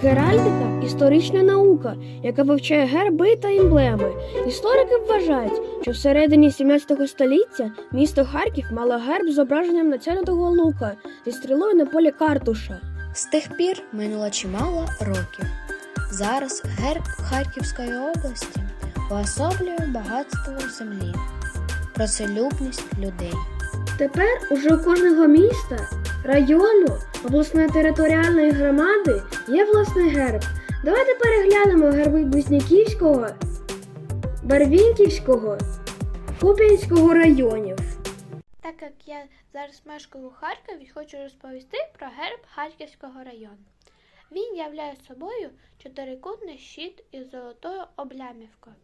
Геральдика історична наука, яка вивчає герби та емблеми. Історики вважають, що всередині 17 століття місто Харків мало герб з зображенням натягнутого лука зі стрілою на полі картуша. З тих пір минуло чимало років. Зараз герб Харківської області уособлює багатство землі, працелюбність людей. Тепер уже у кожного міста, району, обласної територіальної громади є власний герб. Давайте переглянемо герби Близняківського, Барвінківського, Куп'янського районів. Так як я зараз мешкаю у Харкові, хочу розповісти про герб Харківського району. Він являє собою чотирикутний щит із золотою облямівкою,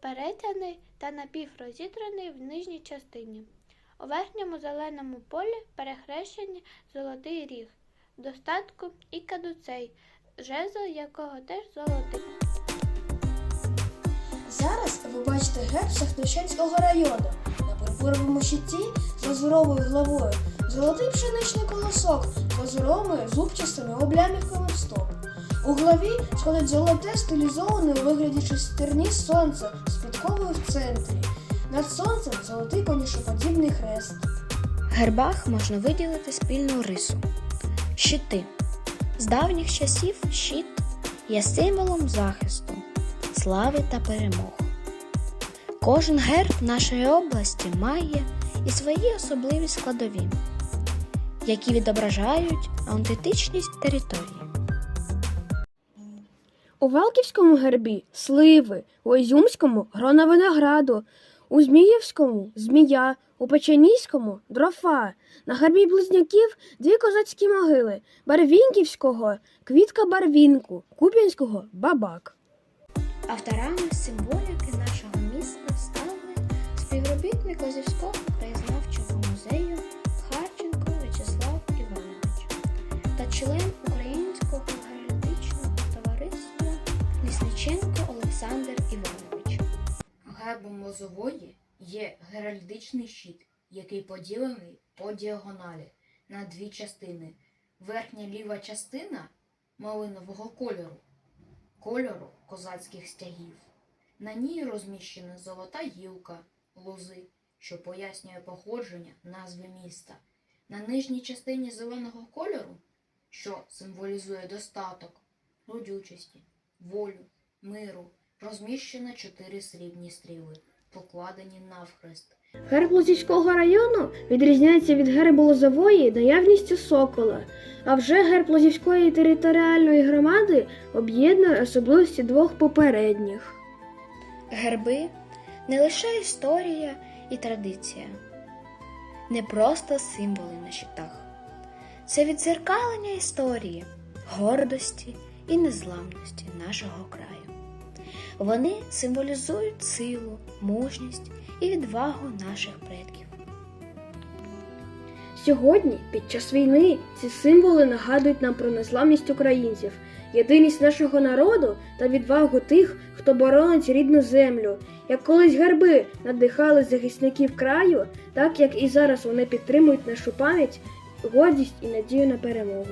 перетяний та напіврозітраний в нижній частині. У верхньому зеленому полі перехрещені золотий ріг, достатку і кадуцей, жезл якого теж золотий. Зараз ви бачите герб Сахтищенського району. На пурпуровому щиті з лазуровою главою золотий пшеничний колосок з лазуровими зубчастими облямівками стоп. У главі сходить золоте стилізоване у вигляді шестерні сонце з підковою в центрі. Над сонцем золотий конішоподібний хрест. В гербах можна виділити спільну рису щити. З давніх часів щит є символом захисту, слави та перемог. Кожен герб нашої області має і свої особливі складові, які відображають аутентичність території. У Велківському гербі сливи, у Ізюмському грона винограду, у Зміївському змія, у Печеніському дрофа. На гербі близняків дві козацькі могили Барвінківського квітка барвінку, Куп'янського бабак. Авторами символіки нашого міста стали співробітник Лозівського краєзнавчого музею Харченко В'ячеслав Іванович та член Гербом Лозової є геральдичний щит, який поділений по діагоналі на дві частини. Верхня ліва частина малинового кольору, кольору козацьких стягів. На ній розміщена золота гілка, лози, що пояснює походження назви міста. На нижній частині зеленого кольору, що символізує достаток, родючості, волю, миру, розміщено чотири срібні стріли, покладені навхрест. Герб Лозівського району відрізняється від гербу Лозової наявністю сокола, а вже герб Лозівської територіальної громади об'єднує особливості двох попередніх. Герби не лише історія і традиція, не просто символи на щитах. Це відзеркалення історії, гордості і незламності нашого краю. Вони символізують силу, мужність і відвагу наших предків. Сьогодні, під час війни, ці символи нагадують нам про незламність українців, єдиність нашого народу та відвагу тих, хто боронить рідну землю. Як колись герби надихали захисників краю, так як і зараз вони підтримують нашу пам'ять, гордість і надію на перемогу.